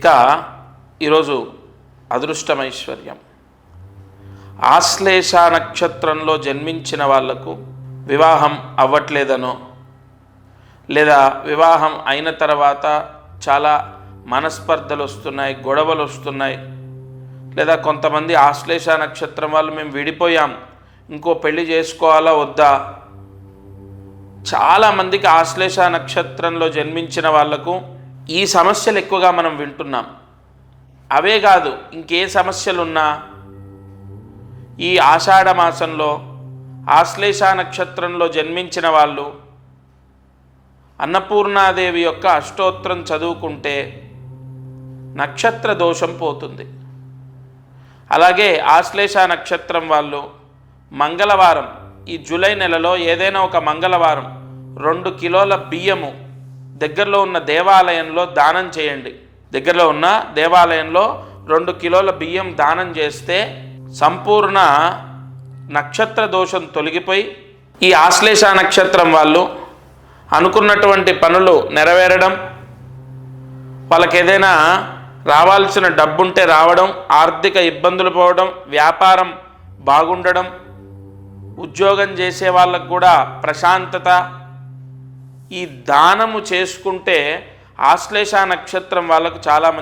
ఇక ఈరోజు అదృష్టమైశ్వర్యం. ఆశ్లేష నక్షత్రంలో జన్మించిన వాళ్ళకు వివాహం అవ్వట్లేదనో లేదా వివాహం అయిన తర్వాత చాలా మనస్పర్ధలు వస్తున్నాయి గొడవలు వస్తున్నాయి లేదా కొంతమంది ఆశ్లేష నక్షత్రం వాళ్ళు మేము విడిపోయాం ఇంకో పెళ్ళి చేసుకోవాలా వద్దా? చాలామందికి ఆశ్లేష నక్షత్రంలో జన్మించిన వాళ్ళకు ఈ సమస్యలు ఎక్కువగా మనం వింటున్నాం. అవే కాదు ఇంకే సమస్యలున్నా ఈ ఆషాఢ మాసంలో ఆశ్లేష నక్షత్రంలో జన్మించిన వాళ్ళు అన్నపూర్ణాదేవి యొక్క అష్టోత్తరం చదువుకుంటే నక్షత్ర దోషం పోతుంది. అలాగే ఆశ్లేష నక్షత్రం వాళ్ళు మంగళవారం ఈ జూలై నెలలో ఏదైనా ఒక మంగళవారం రెండు కిలోల బియ్యము దగ్గరలో ఉన్న దేవాలయంలో దానం చేయండి. దగ్గరలో ఉన్న దేవాలయంలో రెండు కిలోల బియ్యం దానం చేస్తే సంపూర్ణ నక్షత్ర దోషం తొలగిపోయి ఈ ఆశ్లేష నక్షత్రం వాళ్ళు అనుకున్నటువంటి పనులు నెరవేరడం వాళ్ళకి ఏదైనా రావాల్సిన డబ్బుంటే రావడం ఆర్థిక ఇబ్బందులు పోవడం వ్యాపారం బాగుండడం ఉద్యోగం చేసే వాళ్ళకు కూడా ప్రశాంతత ఈ దానము చేసుకుంటే ఆశ్లేష నక్షత్రం వాళ్ళకు చాలా